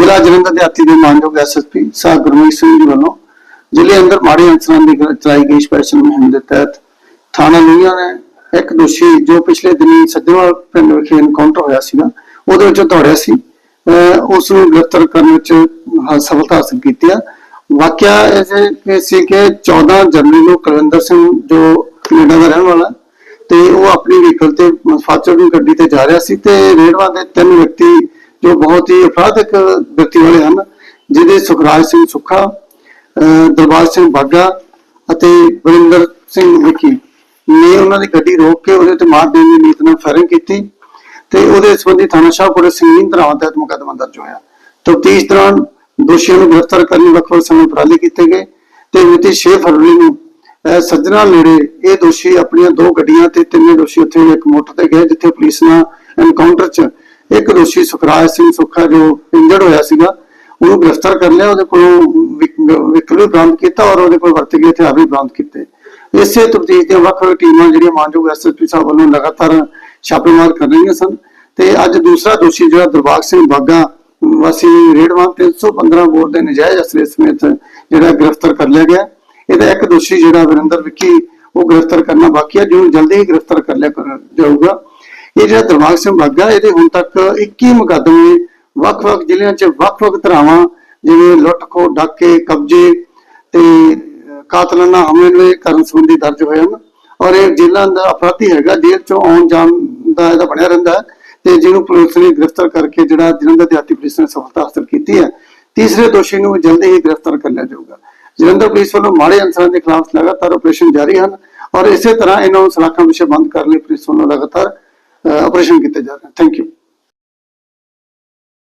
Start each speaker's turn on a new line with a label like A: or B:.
A: ਜ਼ਿਲ੍ਹਾ ਜਲੰਧਰ ਦੇ ਆਤੀ ਦੇ ਮਾਨਯੋਗ ਐਸਐਸਪੀ ਸਾਹ ਗੁਰਮੀਤ ਸਿੰਘ ਜੀ ਵੱਲੋਂ ਜ਼ਿਲ੍ਹੇ ਅੰਦਰ ਮਾੜੇ ਅਨਸਰਾਂ ਦੀ ਚਲਾਈ ਗਈ ਸਪੈਸ਼ਲ ਮੁਹਿੰਮ ਦੇ ਤਹਿਤ ਥਾਣਾ ਲੁਧਿਆਣਾ ਨੇ ਇੱਕ ਦੋਸ਼ੀ ਜੋ ਪਿਛਲੇ ਦਿਨੀ ਸੱਜਣਵਾਲ ਪਿੰਡ ਵਿਖੇ ਐਨਕਾਊਂਟਰ ਹੋਇਆ ਸੀਗਾ, ਉਹਦੇ ਵਿੱਚ ਦੌੜਿਆ ਸੀ। ਉਸ ਨੂੰ ਗ੍ਰਿਫਤਾਰ ਕਰਨ ਵਿੱਚ ਸਫਲਤਾ ਹਾਸਲ ਕੀਤੀ ਆ। ਵਾਕਿਆ ਇਹ ਸੀ ਕਿ 14 ਜਨਵਰੀ ਨੂੰ ਕਲਵਿੰਦਰ ਸਿੰਘ ਜੋ ਕੈਨੇਡਾ ਦਾ ਰਹਿਣ ਵਾਲਾ ਤੇ ਉਹ ਆਪਣੀ ਵਹੀਕਲ ਤੇ ਫਾਰਚੂਨਰ ਗੱਡੀ ਤੇ ਜਾ ਰਿਹਾ ਸੀ ਤੇ ਰੇਡਵਾ ਦੇ ਤਿੰਨ ਵਿਅਕਤੀ ਜੋ ਬਹੁਤ ਹੀ ਅਪਰਾਧਿਕ ਵਿਅਕਤੀ ਵਾਲੇ ਹਨ, ਜਿਹਦੇ ਸੁਖਰਾਜ ਸਿੰਘ ਸੁੱਖਾ ਦਰਬਾਰ ਸਿੰਘ ਬਾਗਾ ਅਤੇ ਵਰਿੰਦਰ ਸਿੰਘ ਵਿਕੀ ਨੇ ਉਹਨਾਂ ਦੀ ਗੱਡੀ ਰੋਕ ਕੇ ਉਹਦੇ ਤੇ ਮਾਰ ਦੇਣ ਦੀ ਨੀਤ ਨਾਲ ਫਾਇਰਿੰਗ ਕੀਤੀ ਤੇ ਉਹਦੇ ਸੰਬੰਧੀ ਥਾਣਾ ਸ਼ਾਹਪੁਰ ਸਿੰਘੀਨ ਧਰਾਵਾਂ ਤਹਿਤ ਮੁਕੱਦਮਾ ਦਰਜ ਹੋਇਆ। ਤਫਤੀਸ਼ ਦੌਰਾਨ ਦੋਸ਼ੀਆਂ ਨੂੰ ਗ੍ਰਿਫਤਾਰ ਕਰਨ ਲਈ ਵੱਖ-ਵੱਖ ਸਮੇਂ ਉਪਰਾਲੇ ਕੀਤੇ ਗਏ ਤੇ ਮਿਤੀ 6 ਫਰਵਰੀ ਨੂੰ ਸੱਜਣਾ ਨੇੜੇ ਇਹ ਦੋਸ਼ੀ ਆਪਣੀਆਂ ਦੋ ਗੱਡੀਆਂ ਤੇ ਤਿੰਨੇ ਦੋਸ਼ੀ ਉੱਥੇ ਇੱਕ ਮੋਟਰ ਤੇ ਗਏ, ਜਿੱਥੇ ਪੁਲਿਸ ਨਾਲ ਐਨਕਾਊਂਟਰ 'ਚ ਇੱਕ ਦੋਸ਼ੀ ਸੁਖਰਾਜ ਸਿੰਘ ਸੁੱਖਾ ਜੋ ਇੰਜਰਡ ਹੋਇਆ ਸੀਗਾ, ਉਹਨੂੰ ਗ੍ਰਿਫਤਾਰ ਕਰ ਲਿਆ, ਉਹਦੇ ਕੋਲੋਂ ਵਿਕਲ ਬਰਾਮਦ ਕੀਤਾ ਔਰ ਉਹਦੇ ਕੋਲ ਵਰਤੇ ਗਏ ਹਥਿਆਰ ਵੀ ਬਰਾਮਦ ਕੀਤੇ। ਇਸੇ ਤਫਤੀਸ਼ ਦੀਆਂ ਵੱਖ ਵੱਖ ਟੀਮਾਂ ਜਿਹੜੀਆਂ ਮਾਨਯੋਗ ਐਸਐਸਪੀ ਸਾਹਿਬ ਵੱਲੋਂ ਲਗਾਤਾਰ ਛਾਪੇਮਾਰ ਕਰ ਰਹੀਆਂ ਸਨ ਤੇ ਅੱਜ ਦੂਸਰਾ ਦੋਸ਼ੀ ਜਿਹੜਾ ਦਰਬਾਗ ਸਿੰਘ ਬਾਗਾ, ਵਾਸੀ ਰੇਡਵਾਂ 315 ਬੋਰ ਦੇ ਨਜਾਇਜ਼ ਅਸਲੇ ਸਮੇਤ ਜਿਹੜਾ ਗ੍ਰਿਫਤਾਰ ਕਰ ਲਿਆ ਗਿਆ। ਇਹਦਾ ਇੱਕ ਦੋਸ਼ੀ ਜਿਹੜਾ ਵਰਿੰਦਰ ਵਿੱਕੀ, ਉਹ ਗ੍ਰਿਫਤਾਰ ਕਰਨਾ ਬਾਕੀ ਹੈ ਜਿਹਨੂੰ ਜਲਦੀ ਹੀ ਗ੍ਰਿਫਤਾਰ ਕਰ ਲਿਆ ਜਾਊਗਾ। ਇਹ ਜਿਹੜਾ ਦਰਬਾਗ ਸਿੰਘ ਬਾਗਾ, ਇਹਦੇ ਹੁਣ ਤੱਕ 21 ਮੁਕੱਦਮੇ ਵੱਖ-ਵੱਖ ਜ਼ਿਲ੍ਹਿਆਂ 'ਚ ਵੱਖ-ਵੱਖ ਧਰਾਵਾਂ, ਜਿਵੇਂ ਲੁੱਟ ਡਾਕੇ, ਕਬਜ਼ੇ ਤੇ ਕਾਤਲਾਨਾ ਹਮਲੇ ਕਰਨ ਸੰਬੰਧੀ ਦਰਜ ਹੋਏ ਹਨ। ਔਰ ਇਹ ਜੇਲ੍ਹਾਂ ਦਾ ਅਪਰਾਧੀ ਹੈਗਾ, ਜੇਲ੍ਹ 'ਚੋਂ ਆਉਣ ਜਾਣ ਦਾ ਇਹਦਾ ਬਣਿਆ ਰਹਿੰਦਾ ਤੇ ਜਿਹਨੂੰ ਪੁਲਿਸ ਨੇ ਗ੍ਰਿਫਤਾਰ ਕਰਕੇ ਜਿਹੜਾ ਜਲੰਧਰ ਦਿਹਾਤੀ ਪੁਲਿਸ ਨੇ ਸਫਲਤਾ ਹਾਸਲ ਕੀਤੀ ਹੈ, ਤੀਸਰੇ ਦੋਸ਼ੀ ਨੂੰ ਜਲਦੀ ਹੀ ਗ੍ਰਿਫਤਾਰ ਕਰ ਲਿਆ ਜਾਊਗਾ। ਜਲੰਧਰ ਪੁਲਿਸ ਵੱਲੋਂ ਮਾੜੇ ਅਨਸਰਾਂ ਦੇ ਖਿਲਾਫ ਲਗਾਤਾਰ ਆਪਰੇਸ਼ਨ ਜਾਰੀ ਹਨ ਔਰ ਇਸੇ ਤਰ੍ਹਾਂ ਇਹਨਾਂ ਨੂੰ ਸਲਾਖਾਂ ਵਿਸ਼ੇ ਬੰਦ ਕਰਨ ਲਈ ਪੁਲਿਸ ਵੱਲੋਂ ਲਗਾਤਾਰ ਆਪਰੇਸ਼ਨ ਕੀਤੇ ਜਾ ਰਹੇ ਥੈਂਕ ਯੂ